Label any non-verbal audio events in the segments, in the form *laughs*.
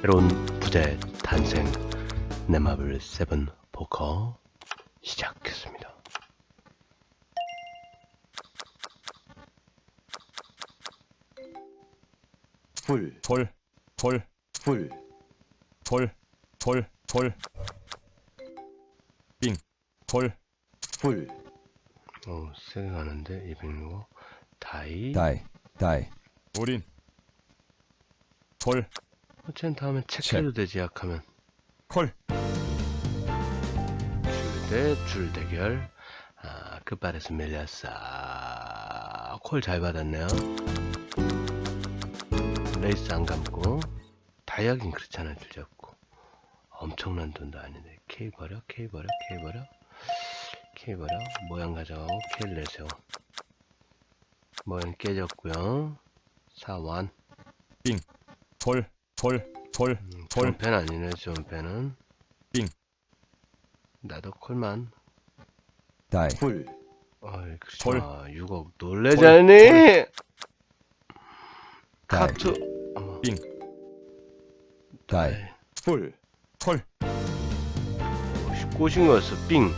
새로운 부재 탄생. 네마블 세븐 포커 시작했습니다. 불, 돌, 돌, 불, 돌, 돌, 돌. 빙, 돌, 불, 어, 세게 가는데 206 다이. 다이, 다이. 우린. 돌, 어쨌든 다음에 체크해도 되지 약하면. 콜, 줄대 줄 대결. 아 끝발에서 밀렸어. 콜 잘 받았네요. 레이스 안 감고. 다이아긴 그렇잖아 줄 잡고. 엄청난 돈도 아닌데. K 버려 K 버려 K 버려. K 버려. 모양 가져가고 K를 내세워. 모양 깨졌고요. 4완 돌, 돌, 돌, 음, 돌. 좋은 펜 아니네 좋은 펜은. 빙. 나도 콜만. 다이. 불, 어이 그렇죠 콜. 6억 놀래자니? 다이. 카투. 어머 빙. 다이. 불, 콜, 어, 꼬신 거였어? 삥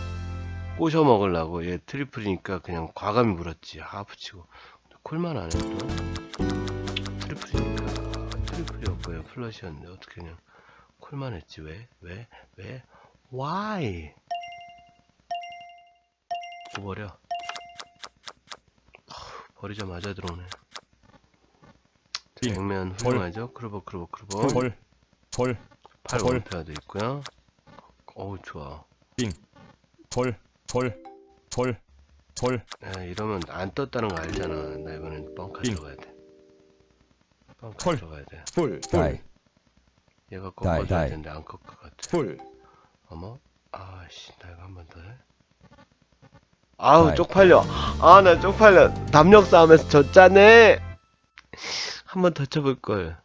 꼬셔 먹으려고. 얘 트리플이니까 그냥 과감히 물었지. 하프 치고. 근데 콜만 안 해도 트리플이니까 트리플이었고요 플러시였는데 어떻게 그냥 콜만 했지 왜? 왜? 왜? why? 버려 아, 버리자마자 들어오네 빙. 백면 콜. 훌륭하죠? 크루버 크루버 크루버 돌, 돌, 팔 콜. 원페어도 있고요 어우 좋아 돌, 돌, 돌, 돌. 에 이러면 안 떴다는 거 알잖아. 나 이번엔 빙. 들어가야 돼. 뻥카 콜. 들어가야 돼. 불, 다이. 불, 얘가 다이, 꺾어줘야 다이. 되는데 안 꺾을 것 같아. 불, 어머? 아씨, 나 이거 한 번 더 해. 아우, 다이. 쪽팔려. 아, 나 쪽팔려. 담력 싸움에서 졌잖아. 한 번 더 쳐볼걸.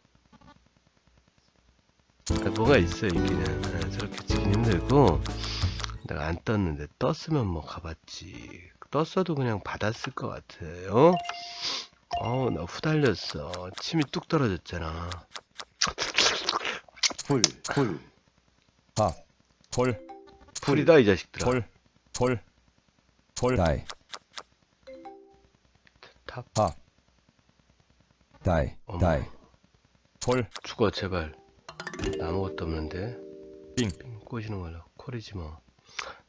아, 뭐가 있어, 이기는. 아, 저렇게 치긴 힘들고. 내가 안 떴는데, 떴으면 뭐 가봤지. 떴어도 그냥 받았을 것 같아요. 어우, 나 후달렸어. 침이 뚝 떨어졌잖아. 불, 불, 하. 돌, 풀이다, 이 자식들아. 돌, 돌, 돌. 다이. 탑. 하. 다이, 어머. 다이. 돌, 죽어 제발 나 아무것도 없는데 빙. 빙 꼬시는 걸로 콜이지 뭐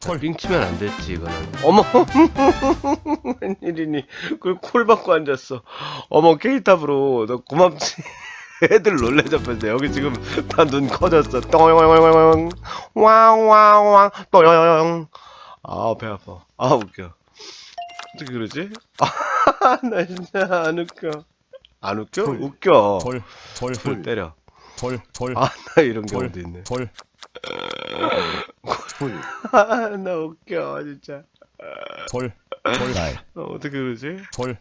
콜. 빙 치면 안 됐지 이거는. 어머 *laughs* 웬일이니. 그걸 콜 받고 앉았어. 어머 케이탑으로. 너 고맙지. *laughs* 애들 놀래 잡혔어 여기 지금 다 눈 커졌어. 똥 왕왕왕 똥. 아배 아파. 아 웃겨. 어떻게 그러지? *laughs* 아 나 진짜 안 웃겨. 안 웃겨? 콜. 웃겨. 돌, 돌, 풀 돌, 때려. 돌, 돌, 아, 나 이런 돌, 경우도 있네. 돌. 불, 아, *laughs* 나 웃겨, 진짜. 돌, 돌. 어, 어떻게 그러지? 돌,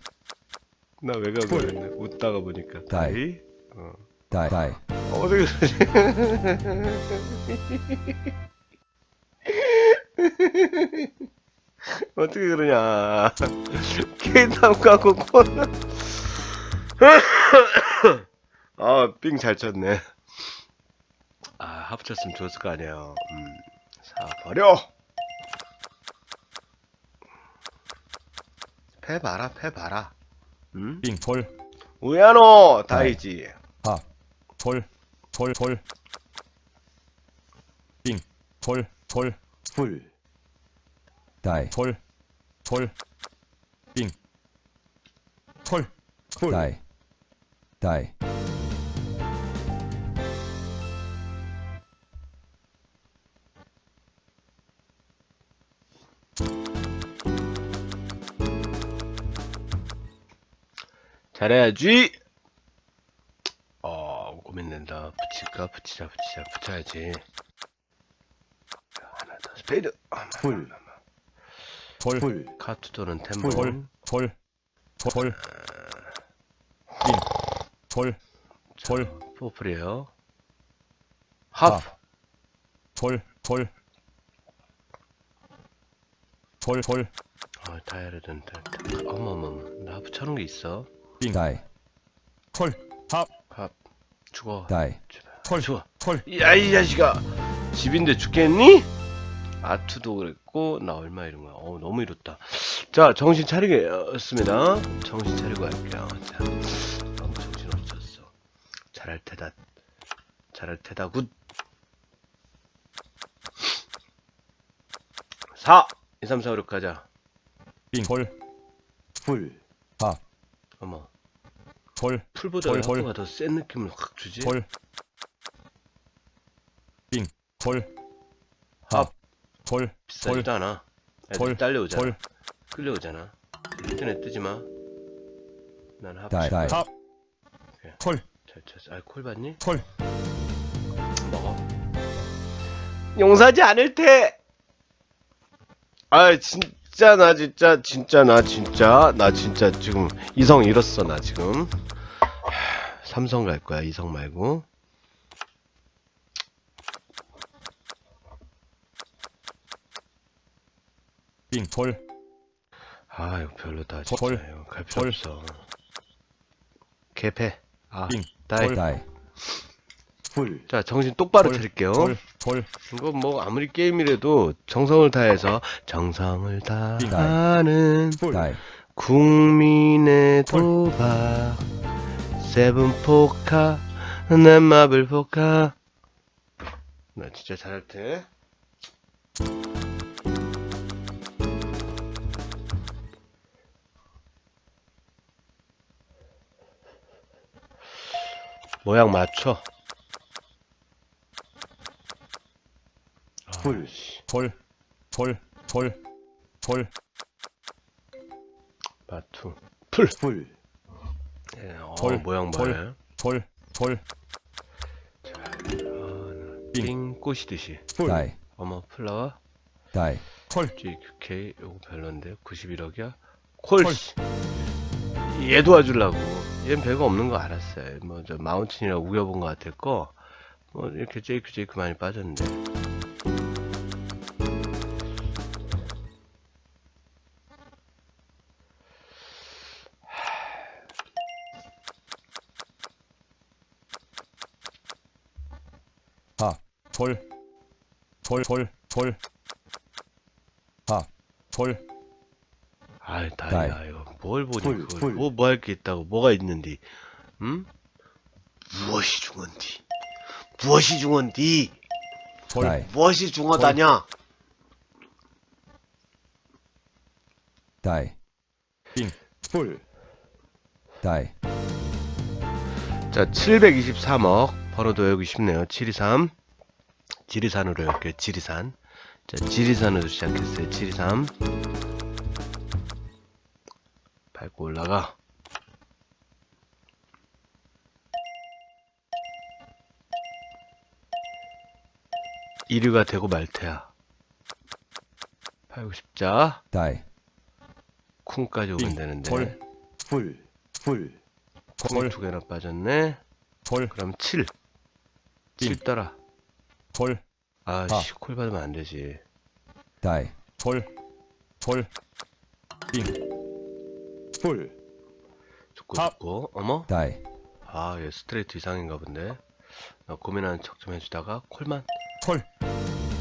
나 외가 그랬네. 웃다가 보니까. 다이. 다이? 어. 다이, 다이. 어, 어떻게 그러지? *laughs* 어떻게 그러냐. *laughs* 케이탑 가고 코너. 아, 삥 잘 쳤네. 아, 합쳤으면 좋았을 거 아니에요. 음. 사, 버려! 패 봐라, 패 봐라. 응? 빙, 돌, 우야노! 다이지. 하. 돌, 돌, 돌. 빙, 돌, 돌, 불, 다이. 돌, 돌. 빙. 콜. 콜. 다이. 다이. 잘해야지. 어 고민된다. 붙일까? 붙이자, 붙이자, 붙여야지. 하나 더 스페이드. 아, 불, 돌, 불, 카트 또는 돌, 템볼. 돌, 돌. 빙. 돌, 돌. 포플이에요. 하프. 돌, 돌. 돌, 돌. 어, 다 해야 되는데. 어머머머. 나 붙여놓은 게 있어. 빙. 다이. 콜. 합. 합. 죽어. 다이. 콜, 좋아. 콜, 야, 이 자식아. 집인데 죽겠니? 아트도 그랬고, 나 얼마 이런 거야. 어우, 너무 이렇다. 자, 정신 차리겠습니다. 정신 차리고 할게요. 자, 너무 정신 없었어. 잘할 테다. 잘할 테다, 굿. 4! 2, 3, 4, 5, 6 가자. 빙, 콜, 풀, 어머. 콜, 풀보다 헐, 헐. 학교가 더센 느낌을 확 주지? 콜, 빙, 콜, 합. 콜, 비싸지도 않아. 애들 콜, 딸려오잖아. 콜, 끌려오잖아. 인터넷 뜨지 마. 난 합. 다이, 다이, 합, 콜, 잘 쳤어. 아, 콜 받니? 콜, 먹어. 용서하지 않을 테. 아, 진 짜 나 진짜 진짜 나 진짜 나 진짜 지금 이성 잃었어 나 지금. 하, 삼성 갈 거야 이성 말고. 빙, 콜, 아, 이거 별로다 진짜. 콜. 이거 갈 필요 콜. 없어. 개패. 아, 빙, 다이. 콜. 다이, 풀, 자, 정신 똑바로 콜. 차릴게요. 콜, 콜, 이거 뭐 아무리 게임이라도 정성을 다해서 정성을 다하는 다이, 국민의 도박. 세븐 포카. 난 마블 포카. 나 진짜 잘할 테 모양 맞춰 풀, 아이씨, 콜, 콜, 콜, 콜, 마투. 풀, 예, 어, 콜, 모양 콜. 봐요. 콜, 콜, 빙. 빙. 꼬시듯이. 풀, 다이, 어머 플라워. 다이, 콜, GQK 요거 별론데. 91억이야? 콜. 콜. 씨. 얘 도와주려고. 얘는 별거 없는 거 알았어요. 뭐 저 마운틴이라고 우겨본 거 같았고 뭐 이렇게 제이크 제이크 많이 빠졌는데 콜, 콜, 콜, 콜, 하, 콜, 아이 다이아 다이. 이거 뭘 보니 풀, 그걸. 풀. 뭐뭐 할 게 있다고? 뭐가 있는디? 응? 무엇이 중헌디? 무엇이 중헌디? 콜, 다이, 무엇이 중하다냐? 다이, 빙, 풀, 다이, 자, 723억. 번호도 외우기 쉽네요. 723. 지리산으로 외울게요. 지리산. 자, 지리산으로 시작했어요. 723. 밟고 올라가. 이류가 되고 말 테야. 팔고 싶자. 다이, 쿵까지 오면 빙, 되는데. 콜, 풀, 풀, 콩이 콜, 두 개나 빠졌네. 콜, 그럼 7. 7 빙. 떠라. 콜, 아씨, 콜 받으면 안 되지. 다이, 콜, 콜, 빙, 풀, 죽고 합. 죽고. 어머? 다이, 아, 얘 스트레이트 이상인가 본데. 나 고민하는 척 좀 해주다가 콜만. 콜,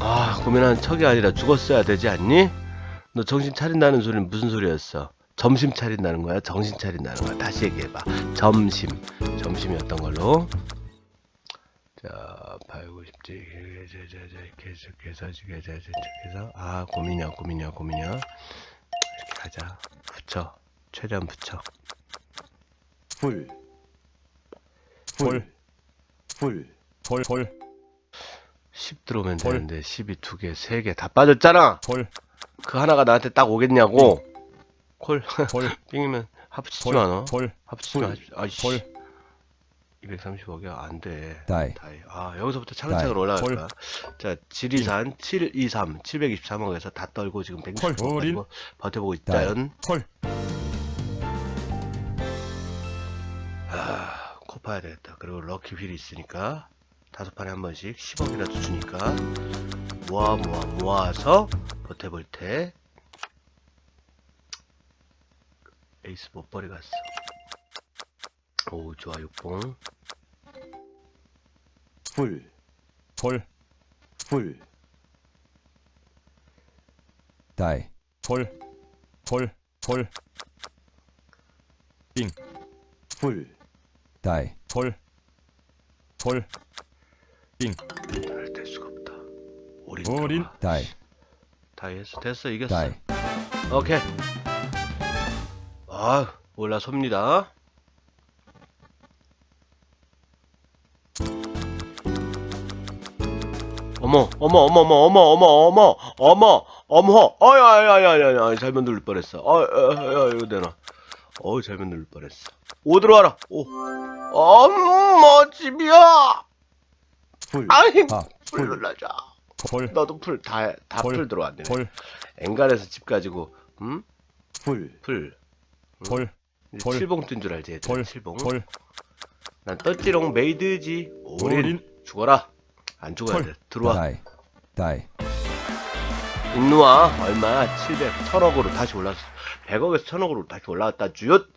아, 고민하는 척이 아니라 죽었어야 되지 않니? 너 정신 차린다는 소리는 무슨 소리였어? 점심 차린다는 거야? 정신 차린다는 거야? 다시 얘기해봐. 점심. 점심이었던 걸로. 자, 850지, 계속해서, 계속해서, 계속해서. 아, 고민이야, 고민이야, 고민이야. 이렇게 가자. 붙여. 최대한 붙여. 풀, 풀, 풀, 콜, 콜, 10 들어오면 콜. 되는데 12두 개, 세개다 빠졌잖아. 콜, 그 하나가 나한테 딱 오겠냐고. 콜 콜, *laughs* 삥이면 합치지 콜, 마 너. 콜, 합치지 마. 콜. 아이씨. 콜, 230억이야 안 돼. 다이, 다이. 아 여기서부터 차근차근 올라갈 콜. 거야. 자 지리산 723 723억에서 다 떨고 지금 160억 콜. 가지고 버텨보고. 있다연. 콜, 아, 코 파야 되겠다. 그리고 럭키 휠이 있으니까 다섯 판에 한 번씩 10억이라도 주니까 모아 모아 모아서 버텨볼 테. 에이스 못 버리 갔어. 오 좋아 육봉. 풀, 볼, 풀. 다이, 볼, 볼, 볼, 빙, 풀, 다이, 볼, 볼, 될 수가 없다. 올인. 올인. 들어가. 다이, 다이했어. 됐어. 이겼어. 다이, 오케이. 아, 올라섭니다. 어머, 어머, 어머, 어머, 어머, 어머, 어머, 어머, 어머, 어야, 야, 야, 야, 야, 잘못 누를 뻔했어. 어, 야, 야, 이거 내놔. 어, 잘못 누를 뻔했어. 오 들어와라. 오, 엄마 집이야. 풀, 아이, 아, 풀 풀, 눌러줘. 볼, 너도 풀 다, 다 볼, 풀 들어왔네. 볼, 엔간에서 집 가지고, 음, 풀, 풀. 볼, 볼. 칠봉 뜬 줄 알지, 얘들. 볼, 칠봉. 볼, 난 떴지롱 메이드지. 올인. 올인. 죽어라. 안 죽어야 볼. 돼. 들어와. 다이, 다이, 인누아 얼마야? 700, 1000억으로 다시 올랐어. 100억에서 1000억으로 다시 올라왔다. 주읒.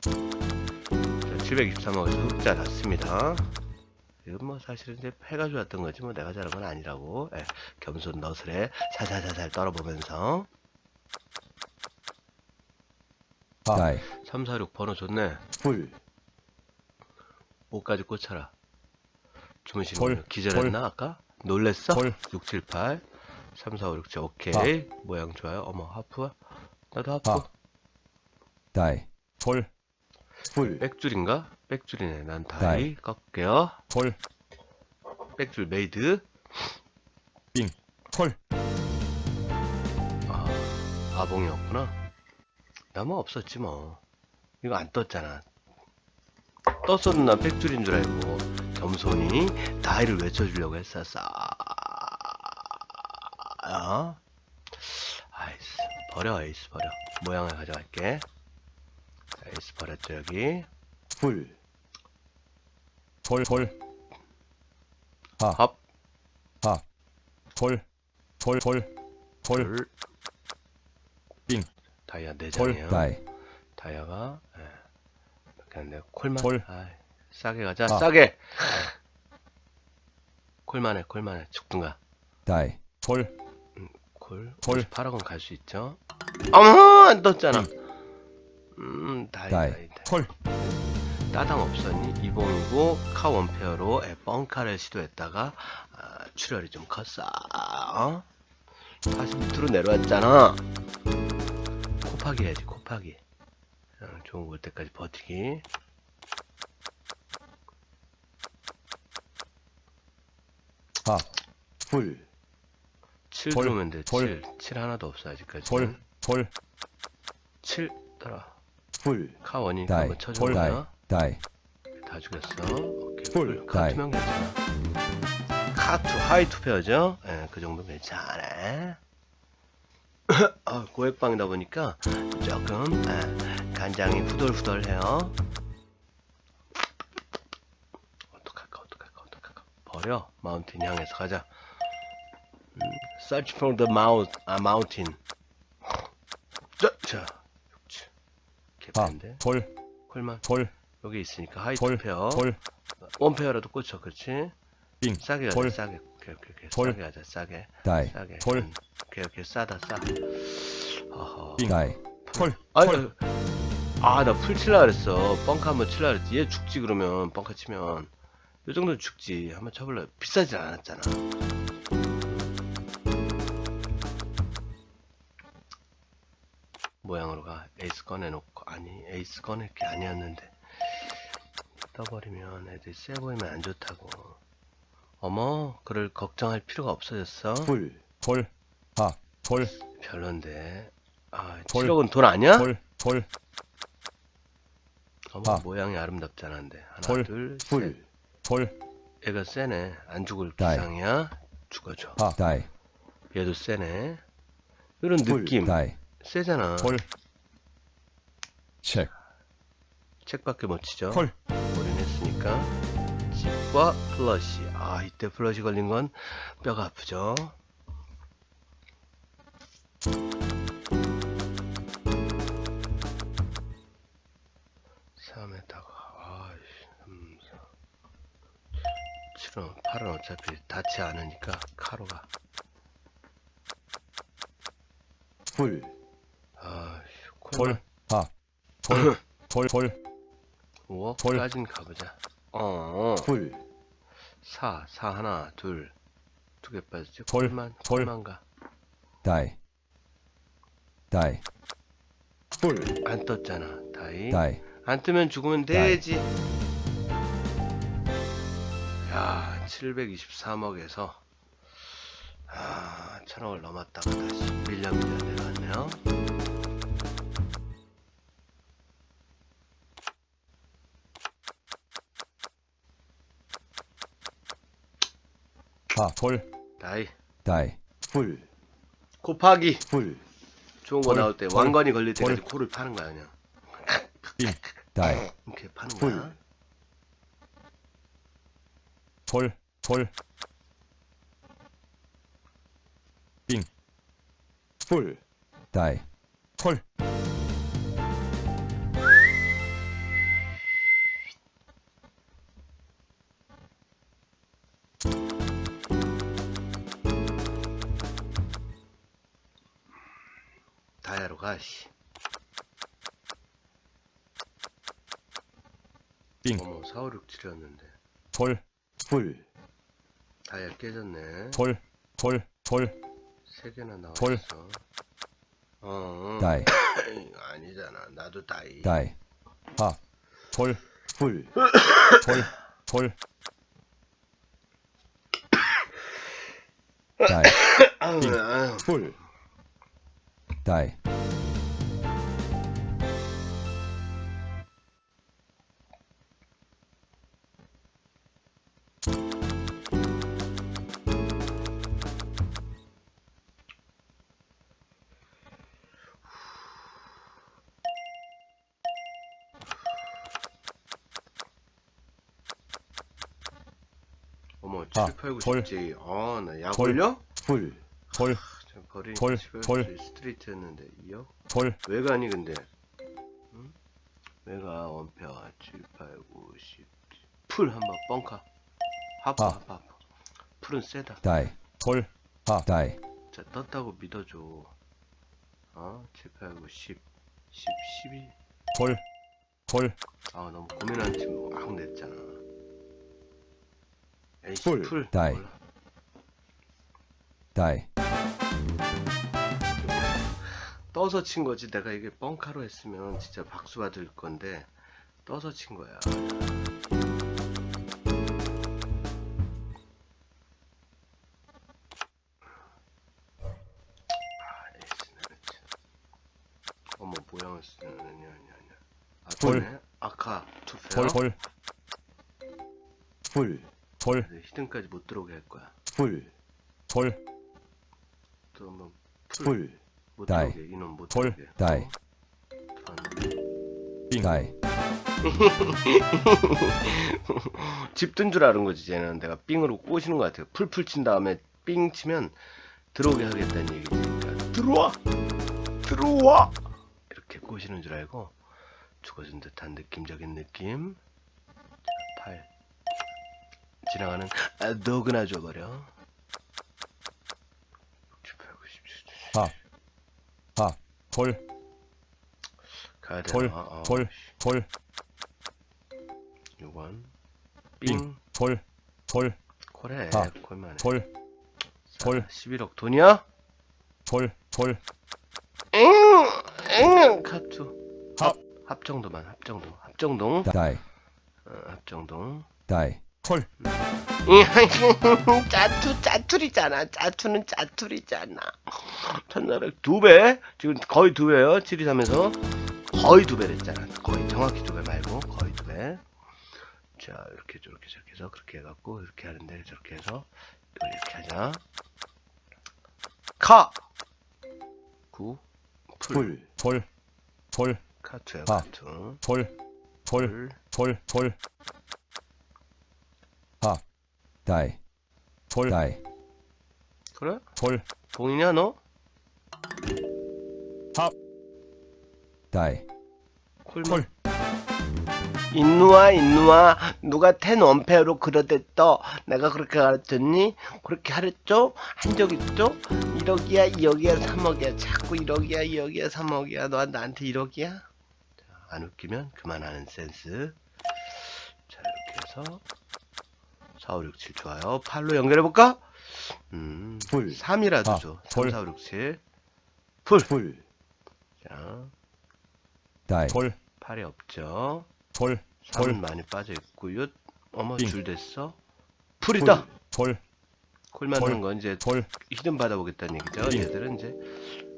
자, 723억에서 흑자 났습니다. 이건 뭐 사실은 이제 패가 좋았던 거지 뭐 내가 잘한 건 아니라고. 예, 겸손 너스레 살살살살 떨어보면서 아, 다이, 346 번호 좋네. 풀, 5까지 꽂혀라. 볼, 분 기절했나 아까? 놀랬어? 볼. 678 3 4 5 6 7 오케이. 모양 좋아요. 어머 하프 나도 하프. 아. 다이, 볼, 풀, 백줄인가? 백줄이네. 난 다이. 다이. 꺾을게요. 볼, 백줄 메이드. 빙, 볼, 아 아봉이었구나. 나뭐 없었지 뭐. 이거 안 떴잖아. 난 백줄인 줄 알고 겸손히 다이를 외쳐주려고 했었어. 아 아이스 버려 에이스 버려. 모양을 가져갈게. 자, 에이스 버렸죠 여기. 풀, 볼, 볼, 합 아, 볼, 볼, 볼, 볼, 불 빙. 다이아 볼, 4장이에요. 다이, 다이아가 예. 이렇게 하는데 콜만. 볼. 아이, 싸게 가자. 아. 싸게. 콜만해 콜만해. 죽든가. 다이, 볼, 콜 볼. 58억은 갈 수 있죠? 어머 안 떴잖아. 음. 다이 다이. 다이 다이. 콜, 따당 없었니 이봉이고 카 원페어로 에, 뻥카를 시도했다가 아, 출혈이 좀 컸어. 어? 다시 밑으로 내려왔잖아. 코파기 해야지 코파기. 어, 좋은 거올 때까지 버티기 아, 풀, 7 볼, 들어오면 돼. 볼. 7. 7 하나도 없어 아직까지. 볼, 볼, 7 따라. 풀, 카 원이니까 다이, 한번 쳐주는 다이, 다 죽였어. 오케이. 다이. 카투면 괜찮아. 카투 하이 투페어죠? 예, 그 정도 괜찮아. *coughs* 아, 고액방이다 보니까 조금 아, 간장이 후덜후덜해요. 어떡할까 어떡할까 어떡할까. 버려 마운틴 향해서 가자. 음, search for the mount, 아, mountain. 자, 자 육칠. 개판인데. 볼, 콜만 볼, 여기 있으니까 하이 볼, 투페어. 볼, 원페어라도 꽂혀 그렇지? 빙, 싸게 가자 볼. 싸게. 오케이 오케이 오케이. 볼. 싸게 가자 싸게. 다이, 싸게. 볼. 음, 오케이 오케이. 싸다 싸. 어허. 빙. 다이, 콜, 아니 콜, 아나 풀 칠라 그랬어. 뻥카 한번 칠라 그랬지. 얘 죽지 그러면. 뻥카 치면. 요 정도는 죽지. 한번 쳐볼래 비싸지 않았잖아 모양으로 가 에이스 꺼내놓고 아니 에이스 꺼낼 게 아니었는데 떠버리면 애들이 세 보이면 안 좋다고. 어머 그럴 걱정할 필요가 없어졌어? 풀, 볼, 아, 볼, 별론데. 아 볼. 7억은 돈 아니야? 볼, 볼, 어머 아. 모양이 아름답잖아 근데. 하나 볼. 둘셋. 풀, 볼, 얘가 세네. 안 죽을 다이. 기상이야? 죽어줘. 아, 다이, 얘도 세네. 이런 풀, 느낌. 다이, 세잖아. 볼, 체크, 책밖에 못 치죠. 콜, 올인했으니까 집과 플러시. 아 이때 플러시 걸린 건 뼈가 아프죠. 사. 팔은, 어차피 닿지 않으니까 카로가. 불, 아, 돌, 하, 돌, *laughs* 돌, 돌, 오, 돌. 까진 가보자. 어, 어. 불, 사, 사 하나, 둘. 두 개 빠졌지? 돌, 콜만, 돌. 콜만 가. 다이, 다이, 불, 안 떴잖아, 다이. 다이, 안 뜨면 죽으면 다이. 되지. 야, 723억에서 아, 천억을 넘었다가 다시 밀려 밀려 내려왔네요. 하, 돌, 다이. 다이, 불, 곱하기. 불, 좋은 거 돌, 나올 때 돌, 왕관이 걸릴 때까지 돌. 코를 파는 거야 그냥. 다이, 이렇게 파는 불. 거야. 돌, 돌, 불, 다이, 콜, 다이아로 가. 씨. 빙. 어머 4, 5, 6, 7이었는데 돌, 불, 다이아 깨졌네. 돌, 돌, 돌, 세 개나 돌. 나왔어. 어, 어. 다이, *coughs* 아니잖아. 나도 다이. 다이, 하, 돌, 불, 돌, 돌, *coughs* 다이, *coughs* 아유, 아유. 불, 다이, 어머, 아, 7, 8, 9, 돌. 10지. 어, 나약 돌. 올려? 불, 돌, 저 버린 돌, 7, 8, 돌. 9, 10 스트레이트였는데 2억? 돌, 왜 가니 근데? 응? 왜가 원페어 7, 8, 9, 10. 풀 한번 뻥카. 하프, 아. 하프. 풀은 세다. 다이, 돌, 하, 다이, 자, 떴다고 믿어줘. 어? 7, 8, 9, 10. 10, 12. 돌, 돌, 아, 너무 고민한 팀막 냈잖아. 에이씨, 풀, 풀. 다이. 몰라. 다이, 떠서 친 거지. 내가 이게 뻥카로 했으면 진짜 박수 받을 건데 떠서 친 거야. 아. 어머 모양을 쓰는 아니야 아니야 아니야. 아, 돌. 아카 투페어. 돌, 돌, 불, 돌, 히든까지 못 들어오게 할 거야. 불, 돌, 또 한번 풀. 불, 못 다이. 들어오게 이놈 못 돌. 들어오게. 다이. 빙, 다이, *laughs* 집든 줄 아는 거지 쟤는. 내가 삥으로 꼬시는 것 같아요. 풀풀 친 다음에 삥 치면 들어오게 하겠다는 얘기지 그러니까. 들어와! 들어와! 이렇게 꼬시는 줄 알고 죽어준 듯한 느낌적인 느낌. 자, 팔 지나가는 아, 너그나 줘버려. 68, 90, 하, 하, 돌, 가야 되나? 돌, 어, 돌, 돌, 6원 빙. 삥 돌, 돌, 콜해. 아. 콜만해. 돌, 자, 돌. 11억 돈이야? 돌, 돌, 응, 응, 카투. 합. 합정도만, 합정도. 합정동. 다이, 어, 합정동. 다이, 콜, *laughs* 짜투, 짜투리잖아. 짜투는 짜투리잖아. 1400, 두 배? 지금 거의 두 배요. 723에서. 거의 두 배랬잖아. 거의 정확히 두 배 말고, 거의 두 배. 자, 이렇게, 저렇게, 저렇게 해서, 그렇게 해갖고, 이렇게 하는데, 저렇게 해서, 이렇게 하자. 카! 9, 풀. 불, 돌, 돌, 카투야, 아. 돌, 카투. 돌, 풀. 돌, 돌, 하, 다이, 돌, 다이, 그래? 돌, 봉이냐, 너? 합, 다이, 콜만. 콜, 인누아 인누아 누가 10 원페어로 그러댔어 내가 그렇게 가르쳤니? 그렇게 하랬죠? 한 적 있죠? 1억이야 2억이야 3억이야 자꾸 1억이야 2억이야 3억이야 너 나한테 1억이야? 자, 안 웃기면 그만하는 센스 자 이렇게 해서 4, 5, 6, 7 좋아요 8로 연결해볼까? 음 불. 3이라도 아, 줘 3, 불. 4, 5, 6, 7 풀! 불. 자 다이. 돌, 8이 없죠 돌, 3은 돌, 많이 빠져있고 요 어머 빙. 줄 됐어 풀이다 돌, 콜 만드는 돌. 건 이제 돌, 히든 받아보겠다는 얘기죠 빙. 얘들은 이제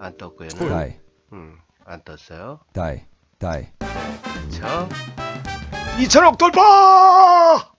안 떴고 얘는 다이. 음, 안 떴어요 다이. 다이. 자 2천억 돌파